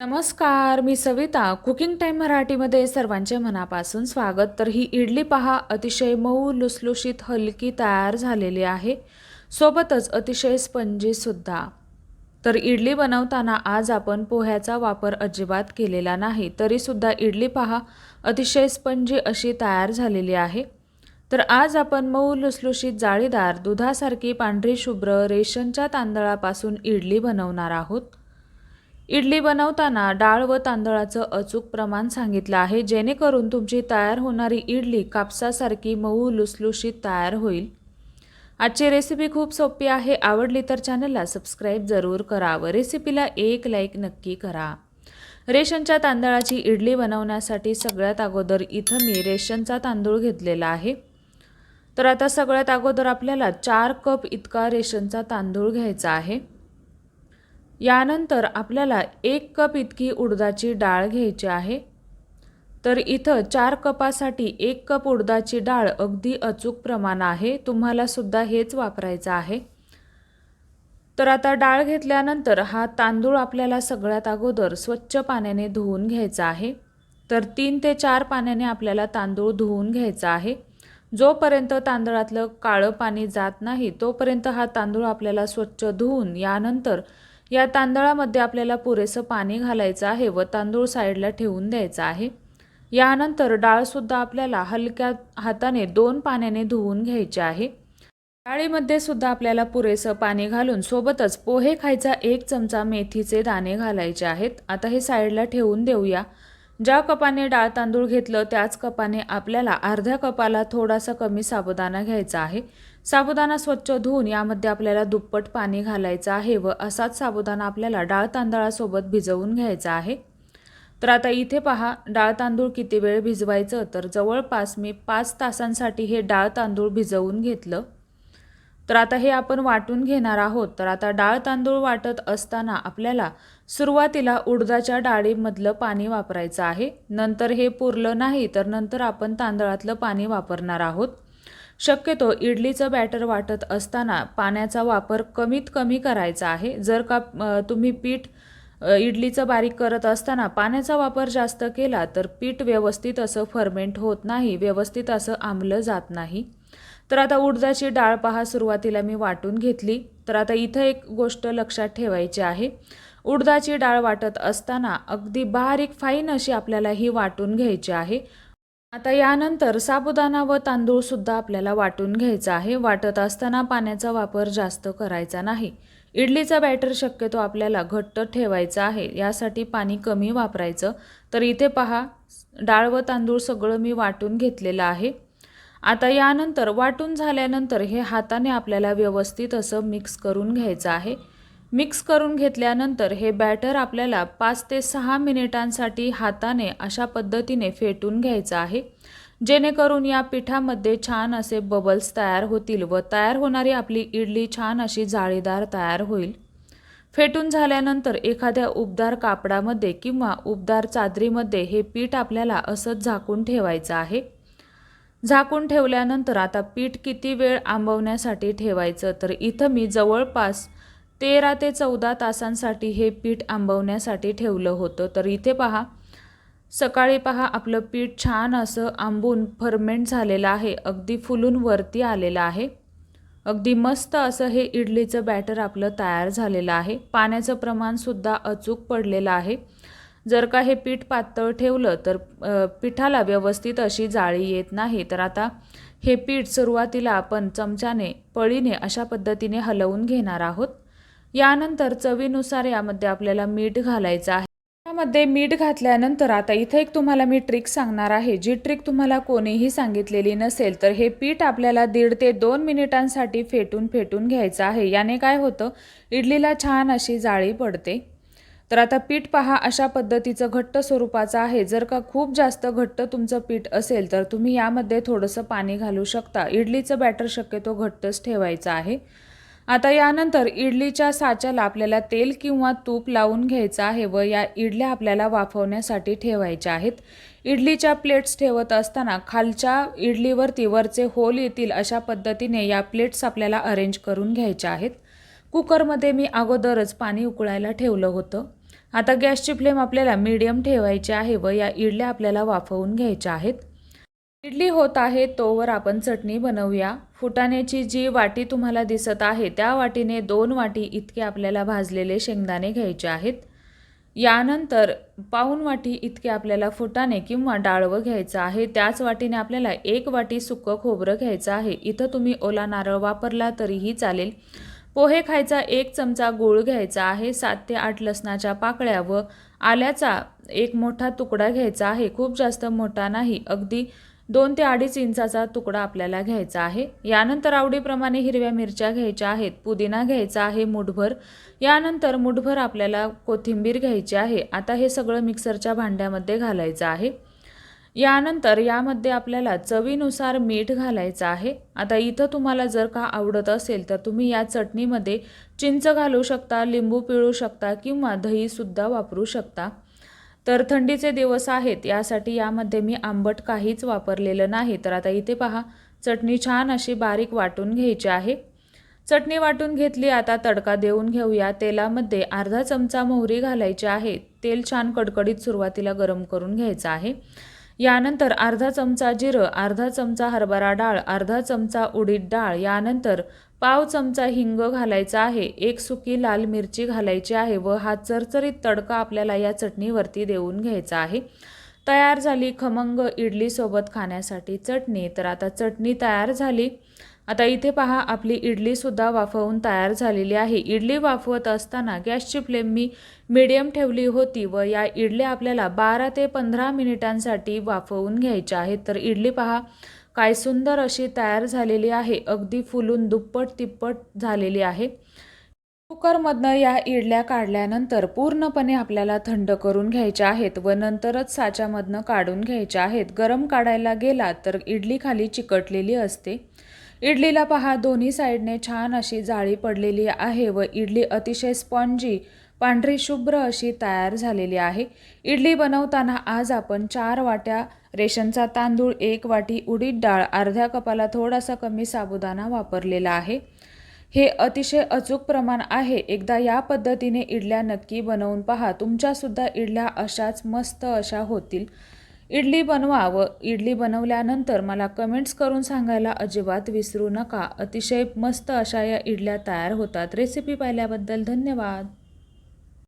नमस्कार मी Savita. Cooking time मराठीमध्ये सर्वांचे मनापासून स्वागत. तर ही इडली पहा अतिशय मऊ लुसलुशीत हलकी तयार झालेली आहे. सोबतच अतिशय स्पंजीसुद्धा तर इडली बनवताना आज आपण पोह्याचा वापर अजिबात केलेला नाही. तरीसुद्धा इडली पहा अतिशय स्पंजी अशी तयार झालेली आहे. तर आज आपण मऊ लुसलुशीत जाळीदार दुधासारखी पांढरी शुभ्र रेशनच्या तांदळापासून इडली बनवणार आहोत. इडली बनवताना डाळ व तांदळाचं अचूक प्रमाण सांगितलं आहे. जेणेकरून तुमची तयार होणारी इडली कापसासारखी मऊ लुसलुशीत तयार होईल. आजची रेसिपी खूप सोपी आहे. आवडली तर चॅनलला सबस्क्राईब जरूर करा व रेसिपीला एक लाईक नक्की करा. रेशनच्या तांदळाची इडली बनवण्यासाठी सगळ्यात अगोदर इथं मी रेशनचा तांदूळ घेतलेला आहे. तर आता सगळ्यात अगोदर आपल्याला चार कप इतका रेशनचा तांदूळ घ्यायचा आहे. यानंतर आपल्याला एक कप इतकी उडदाची डाळ घ्यायची आहे. तर इथं चार कपासाठी एक कप उडदाची डाळ अगदी अचूक प्रमाण आहे. तुम्हालासुद्धा हेच वापरायचं आहे. तर आता डाळ घेतल्यानंतर हा तांदूळ आपल्याला सगळ्यात अगोदर स्वच्छ पाण्याने धुवून घ्यायचा आहे. तर तीन ते चार पाण्याने आपल्याला तांदूळ धुवून घ्यायचा आहे. जोपर्यंत तांदळातलं काळं पाणी जात नाही तोपर्यंत हा तांदूळ आपल्याला स्वच्छ धुवून यानंतर या तांदळामध्ये आपल्याला पुरेसं पाणी घालायचं आहे व तांदूळ साईडला ठेवून द्यायचा आहे. यानंतर डाळसुद्धा आपल्याला हलक्या हाताने दोन पाण्याने धुवून घ्यायचे आहे. डाळीमध्ये सुद्धा आपल्याला पुरेसं पाणी घालून सोबतच पोहे खायचा एक चमचा मेथीचे दाणे घालायचे आहेत. आता हे साईडला ठेवून देऊया. ज्या कपाने डाळ तांदूळ घेतलं त्याच कपाने आपल्याला अर्ध्या कपाला थोडासा कमी साबुदाणा घ्यायचा आहे. साबुदाणा स्वच्छ धुवून यामध्ये आपल्याला दुप्पट पाणी घालायचं आहे व असाच साबुदाणा आपल्याला डाळ तांदळासोबत भिजवून घ्यायचा आहे. तर आता इथे पहा डाळ तांदूळ किती वेळ भिजवायचं? तर जवळपास मी पाच तासांसाठी हे डाळ तांदूळ भिजवून घेतलं. तर आता हे आपण वाटून घेणार आहोत. तर आता डाळ तांदूळ वाटत असताना आपल्याला सुरुवातीला उडदाच्या डाळीमधलं पाणी वापरायचं आहे. नंतर हे पुरलं नाही तर नंतर आपण तांदळातलं पाणी वापरणार आहोत. शक्यतो इडलीचं बॅटर वाटत असताना पाण्याचा वापर कमीत कमी करायचा आहे. जर का तुम्ही पीठ इडलीचं बारीक करत असताना पाण्याचा वापर जास्त केला तर पीठ व्यवस्थित असं फर्मेंट होत नाही व्यवस्थित असं आंबलं जात नाही. तर आता उडदाची डाळ पहा सुरुवातीला मी वाटून घेतली. तर आता इथं एक गोष्ट लक्षात ठेवायची आहे. उडदाची डाळ वाटत असताना अगदी बारीक फाईन अशी आपल्याला ही वाटून घ्यायची आहे. आता यानंतर साबुदाणा व तांदूळसुद्धा आपल्याला वाटून घ्यायचा आहे. वाटत असताना पाण्याचा वापर जास्त करायचा नाही. इडलीचा बॅटर शक्यतो आपल्याला घट्ट ठेवायचा आहे. यासाठी पाणी कमी वापरायचं. तर इथे पहा डाळ व तांदूळ सगळं मी वाटून घेतलेलं आहे. आता यानंतर वाटून झाल्यानंतर हे हाताने आपल्याला व्यवस्थित असं मिक्स करून घ्यायचं आहे. मिक्स करून घेतल्यानंतर हे बॅटर आपल्याला पाच ते सहा मिनिटांसाठी हाताने अशा पद्धतीने फेटून घ्यायचं आहे. जेणेकरून या पिठामध्ये छान असे बबल्स तयार होतील व तयार होणारी आपली इडली छान अशी जाळीदार तयार होईल. फेटून झाल्यानंतर एखाद्या उबदार कापडामध्ये किंवा उबदार चादरीमध्ये हे पीठ आपल्याला असंच झाकून ठेवायचं आहे. झाकून ठेवल्यानंतर आता पीठ किती वेळ आंबवण्यासाठी ठेवायचं? तर इथं मी जवळपास तेरा ते चौदा तासांसाठी हे पीठ आंबवण्यासाठी ठेवलं होतं. तर इथे पहा सकाळी पहा आपलं पीठ छान असं आंबून फर्मेंट झालेलं आहे. अगदी फुलून वरती आलेलं आहे. अगदी मस्त असं हे इडलीचं बॅटर आपलं तयार झालेलं आहे. पाण्याचं प्रमाणसुद्धा अचूक पडलेलं आहे. जर का हे पीठ पातळ ठेवलं तर पिठाला व्यवस्थित अशी जाळी येत नाही. तर आता हे पीठ सुरुवातीला आपण चमच्याने पळीने अशा पद्धतीने हलवून घेणार आहोत. यानंतर चवीनुसार यामध्ये आपल्याला मीठ घालायचं आहे. यामध्ये मीठ घातल्यानंतर आता इथे एक तुम्हाला मी ट्रिक सांगणार आहे. जी ट्रिक तुम्हाला कोणीही सांगितलेली नसेल तर हे पीठ आपल्याला दीड ते दोन मिनिटांसाठी फेटून फेटून घ्यायचं आहे. याने काय होतं? इडलीला छान अशी जाळी पडते. तर आता पीठ पहा अशा पद्धतीचं घट्ट स्वरूपाचं आहे. जर का खूप जास्त घट्ट तुमचं पीठ असेल तर तुम्ही यामध्ये थोडंसं पाणी घालू शकता. इडलीचं बॅटर शक्यतो घट्टच ठेवायचं आहे. आता यानंतर इडलीच्या साच्याला आपल्याला तेल किंवा तूप लावून घ्यायचं आहे व या इडल्या आपल्याला वाफवण्यासाठी ठेवायच्या आहेत. इडलीच्या प्लेट्स ठेवत असताना खालच्या इडलीवरती वरचे होल येतील अशा पद्धतीने या प्लेट्स आपल्याला अरेंज करून घ्यायच्या आहेत. कुकरमध्ये मी अगोदरच पाणी उकळायला ठेवलं होतं. आता गॅसची फ्लेम आपल्याला मीडियम ठेवायची आहे व या इडल्या आपल्याला वाफवून घ्यायच्या आहेत. इडली होत आहे तोवर आपण चटणी बनवूया. फुटाण्याची जी वाटी तुम्हाला दिसत आहे त्या वाटीने दोन वाटी इतके आपल्याला भाजलेले शेंगदाणे घ्यायचे आहेत. यानंतर पाऊन वाटी इतके आपल्याला फुटाणे किंवा डाळवं घ्यायचं आहे. त्याच वाटीने आपल्याला एक वाटी सुकं खोबरं घ्यायचं आहे. इथं तुम्ही ओला नारळ वापरला तरीही चालेल. पोहे खायचा एक चमचा गूळ घ्यायचा आहे. सात ते आठ लसणाच्या पाकळ्या व आल्याचा एक मोठा तुकडा घ्यायचा आहे. खूप जास्त मोठा नाही अगदी दोन ते अडीच इंचाचा तुकडा आपल्याला घ्यायचा आहे. यानंतर आवडीप्रमाणे हिरव्या मिरच्या घ्यायच्या आहेत पुदिना घ्यायचा आहे मुठभर. यानंतर मुठभर आपल्याला कोथिंबीर घ्यायची आहे. आता हे सगळं मिक्सरच्या भांड्यामध्ये घालायचं आहे. यानंतर यामध्ये आपल्याला चवीनुसार मीठ घालायचं आहे. आता इथं तुम्हाला जर का आवडत असेल तर तुम्ही या चटणीमध्ये चिंच घालू शकता लिंबू पिळू शकता किंवा दहीसुद्धा वापरू शकता. तर थंडीचे दिवस आहेत यासाठी यामध्ये मी आंबट काहीच वापरलेलं नाही. तर आता इथे पहा चटणी छान अशी बारीक वाटून घ्यायची आहे. चटणी वाटून घेतली आता तडका देऊन घेऊया. तेलामध्ये अर्धा चमचा मोहरी घालायची आहे. तेल छान कडकडीत सुरुवातीला गरम करून घ्यायचं आहे. यानंतर अर्धा चमचा जिरं अर्धा चमचा हरभरा डाळ अर्धा चमचा उडीद डाळ यानंतर पाव चमचा हिंग घालायचा आहे एक सुकी लाल मिरची घालायची आहे व हा चरचरीत तडका आपल्याला या चटणीवरती देऊन घ्यायचा आहे. तयार झाली खमंग इडलीसोबत खाण्यासाठी चटणी. तर आता चटणी तयार झाली. आता इथे पहा आपली इडलीसुद्धा वाफवून तयार झालेली आहे. इडली वाफवत असताना गॅसची फ्लेम मी मिडियम ठेवली होती व या इडल्या आपल्याला बारा ते पंधरा मिनिटांसाठी वाफवून घ्यायच्या आहेत. तर इडली पहा काय सुंदर अशी तयार झालेली आहे. अगदी फुलून दुप्पट तिप्पट झालेली आहे. कुकरमधनं या इडल्या काढल्यानंतर पूर्णपणे आपल्याला थंड करून घ्यायच्या आहेत व नंतरच साच्यामधनं काढून घ्यायच्या आहेत. गरम काढायला गेला तर इडली खाली चिकटलेली असते. इडलीला पहा दोन्ही साईडने छान अशी जाळी पडलेली आहे व इडली अतिशय स्पॉन्जी पांढरी शुभ्र अशी तयार झालेली आहे. इडली बनवताना आज आपण चार वाट्या रेशनचा तांदूळ एक वाटी उडीद डाळ अर्ध्या कपाला थोडासा कमी साबुदाणा वापरलेला आहे. हे अतिशय अचूक प्रमाण आहे. एकदा या पद्धतीने इडल्या नक्की बनवून पहा. तुमच्यासुद्धा इडल्या अशाच मस्त अशा होतील. इडली बनवा व इडली बनवल्यानंतर मला कमेंट्स करून सांगायला अजिबात विसरू नका. अतिशय मस्त अशा या इडल्या तयार होतात. रेसिपी पाहिल्याबद्दल धन्यवाद.